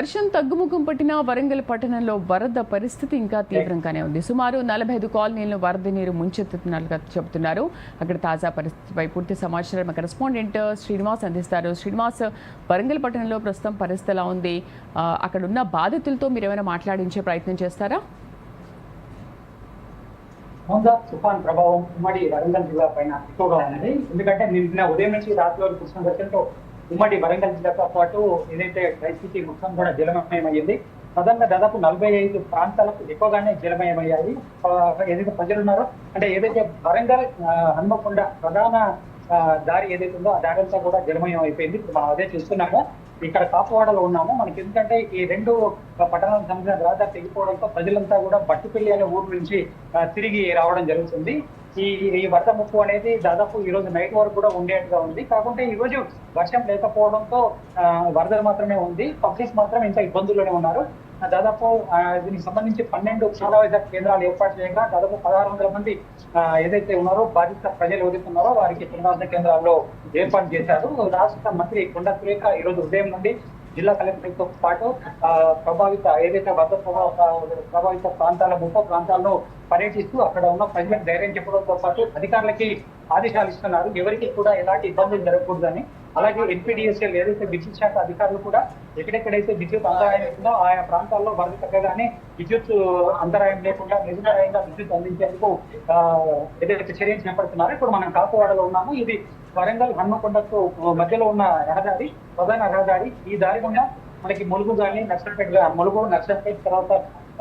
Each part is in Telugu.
వర్షం తగ్గుముఖం పట్టిన వరంగల్ పట్టణంలో వరద పరిస్థితి ఇంకా తీవ్రంగానే ఉంది. సుమారు నలభై ఐదు కాలనీలను వరద నీరు ముంచెత్తుతున్నట్లుగా చెబుతున్నారు. అక్కడ తాజా పరిస్థితిపై పూర్తి సమాచారం కరెస్పాండెంట్ శ్రీనివాస్ అందిస్తారు. శ్రీనివాస్ వరంగల్ పట్టణంలో ప్రస్తుతం పరిస్థితి ఎలా ఉంది? అక్కడ ఉన్న బాధితులతో మీరు ఏమైనా మాట్లాడించే ప్రయత్నం చేస్తారా? తుఫాన్ ప్రభావం ఉమ్మడి వరంగల్ జిల్లా పైన ఎక్కువగా ఉన్నది. ఎందుకంటే నిన్న ఉదయం నుంచి రాత్రి వరకు ఉమ్మడి వరంగల్ జిల్లాతో పాటు ఏదైతే పరిస్థితి మొత్తం కూడా జలమయమయ్యింది. ప్రధానంగా దాదాపు నలభై ఐదు ప్రాంతాలకు ఎక్కువగానే జలమయమయ్యాయి. ఏదైతే ప్రజలు ఉన్నారో అంటే ఏదైతే వరంగల్ హన్మకొండ ప్రధాన దారి ఏదైతే ఉందో ఆ దారి అంతా కూడా జలమయం అయిపోయింది ఇప్పుడు మనం అదే చూస్తున్నాము. ఇక్కడ కాపువాడలో ఉన్నాము. మనకి ఎందుకంటే ఈ రెండు పట్టణాలకు సంబంధించిన రహదారి తెగిపోవడంతో ప్రజలంతా కూడా బట్టుపల్లి అనే ఊరు నుంచి తిరిగి రావడం జరుగుతుంది. ఈ ఈ వరద ముప్పు అనేది దాదాపు ఈ రోజు నైట్ వరకు కూడా ఉండేట్టుగా ఉంది. కాకుంటే ఈ రోజు వర్షం లేకపోవడంతో వరదలు మాత్రమే ఉంది. పబ్లిక్ మాత్రం ఇంకా ఇబ్బందుల్లోనే ఉన్నారు. దాదాపు దీనికి సంబంధించి పన్నెండు సమావేశ కేంద్రాలు ఏర్పాటు చేయగా దాదాపు పదహారు వందల మంది ఏదైతే ఉన్నారో బాధిత ప్రజలు ఎవరైతే వారికి పునరావాస కేంద్రాల్లో ఏర్పాటు చేశారు. రాష్ట్ర మంత్రి కొండ సురేఖ ఈ రోజు ఉదయం నుండి జిల్లా కలెక్టర్తో పాటు ఆ, ప్రభావిత ఏదైతే వరద ప్రభావ- ప్రభావిత ప్రాంతాల ముప్ప ప్రాంతాల్లో పర్యటిస్తూ అక్కడ ఉన్న ప్రజలకు ధైర్యం చెప్పడంతో పాటు అధికారులకి ఆదేశాలు ఇస్తున్నారు. ఎవరికి కూడా ఎలాంటి ఇబ్బందులు జరగకూడదని అలాగే ఎన్పీడీఎస్ఎల్ ఏదైతే విద్యుత్ శాఖ అధికారులు కూడా ఎక్కడెక్కడైతే విద్యుత్ అంతరాయం ఉందో ఆయా ప్రాంతాల్లో వరద తగ్గగానే విద్యుత్ అంతరాయం లేకుండా నిరంతరాయంగా విద్యుత్ అందించేందుకు ఏదైతే చర్యలు చేపడుతున్నారో ఇప్పుడు మనం కాపువాడలో ఉన్నాము. ఇది వరంగల్ హన్మకొండకు మధ్యలో ఉన్న రహదారి ప్రధాన రహదారి. ఈ దారి గుండా మనకి ములుగు కానీ నర్సంపేట ములుగు నర్సంపేట తర్వాత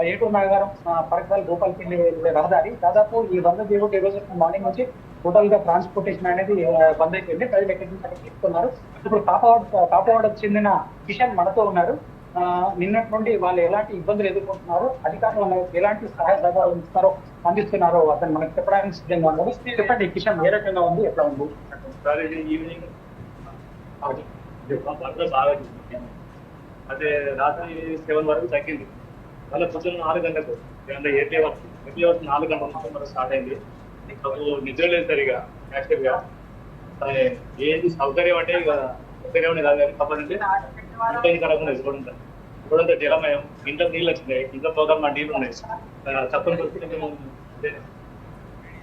ఏటూరు నగరం పరకాల గోపాల్పల్లి వెళ్ళే రహదారి దాదాపు ఈ వంద దేవుడు ఈ రోజు మార్నింగ్ నుంచి టోటల్గా ట్రాన్స్పోర్టేషన్ అనేది బంద్ అయిపోయింది. ప్రజలు ఎక్కడి నుంచి అక్కడికి తీసుకున్నారు. ఇప్పుడు కాపవాడ కాపవాడకు చెందిన కిషన్ మనతో ఉన్నారు. నిన్నటి నుండి వాళ్ళు ఎలాంటి ఇబ్బందులు ఎదుర్కొంటున్నారు అధికారులు ఎలాంటి సహాయ సహకారాలు ఇస్తారో అందిస్తున్నారో అతను మనకి చెప్పడానికి సిద్ధంగా ఉన్నారు చెప్పండి కిషన్ ఏ రకంగా ఉంది ఎట్లా ఉంది? ఈవినింగ్ బాగా అదే రాత్రి సెవెన్ వరకు తగ్గింది. మళ్ళీ పొద్దున్న నాలుగు గంటలకు. అంటే ఎయిట్ అవర్స్ ఎయిట్ అవర్స్ నాలుగు గంటల నుంచి మనకు స్టార్ట్ అయింది. నాకు నిద్ర లేదు సరిగా యాక్చువల్గా ఏది సౌకర్యం అంటే ఇక సౌకర్యం అని కాదు కానీ కాకపోతే ఇంట్లో కలగకుండా ఇవ్వడం ఇప్పుడంతా జలమయం. ఇంట్లో నీళ్ళు వచ్చినాయి. ఇంట్లో పోగా మా నీళ్ళు ఉన్నాయి. తప్పని పరిస్థితి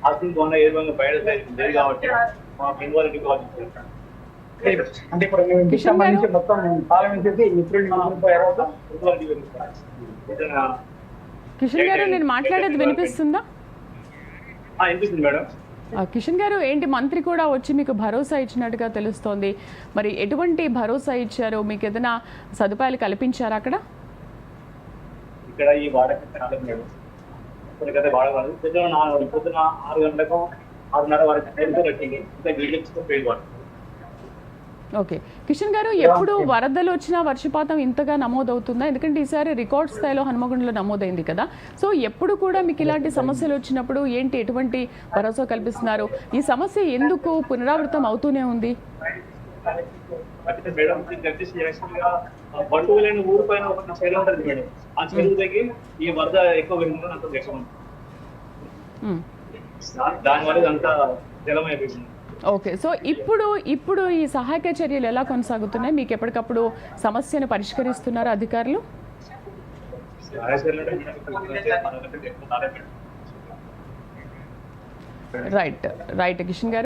హాస్టల్ బాగున్నా ఏ విధంగా బయట లేదు కాబట్టి మా ఇన్వాలిటీ కావాలి అంటే ఇప్పుడు మేము మొత్తం పాలన ఏప్రిల్ పోయారు కిషన్ గారు నేను మాట్లాడేది వినిపిస్తుందా? వినిపిస్తుంది మేడం. కిషన్ గారు ఏంటి? మంత్రి కూడా వచ్చి మీకు భరోసా ఇచ్చినట్టుగా తెలుస్తోంది. మరి ఎటువంటి భరోసా ఇచ్చారు? మీకు ఏదైనా సదుపాయాలు కల్పించారా అక్కడ? ఇక్కడ ఈ వాడక మేడం. ఇప్పటికైతే పొద్దున ఆరు గంటలకు ఆరున్నర వరకు ఇంకా వాడు ఓకే. కిషన్ గారు ఎప్పుడు వరదలు వచ్చినా వర్షపాతం ఇంతగా నమోదవుతుందా? ఎందుకంటే ఈసారి రికార్డ్ స్థాయిలో హనుమకొండలో నమోదైంది కదా. సో ఎప్పుడు కూడా మీకు ఇలాంటి సమస్యలు వచ్చినప్పుడు ఏంటి ఎటువంటి భరోసా కల్పిస్తున్నారు? ఈ సమస్య ఎందుకు పునరావృతం అవుతూనే ఉంది? మేడం ఊరు పైన మేడం ఆ ఈ వరద ఎక్కువ అంత ఉంది మ్. దానివల్ల ఇదంతా జలమైపోయింది ఓకే సో ఇప్పుడు ఇప్పుడు ఈ సహాయక చర్యలు ఎలా కొనసాగుతున్నాయి? మీకు ఎప్పటికప్పుడు సమస్యను పరిష్కరిస్తున్నారు అధికారులు? రైట్ రైట్ కిషన్ గారు.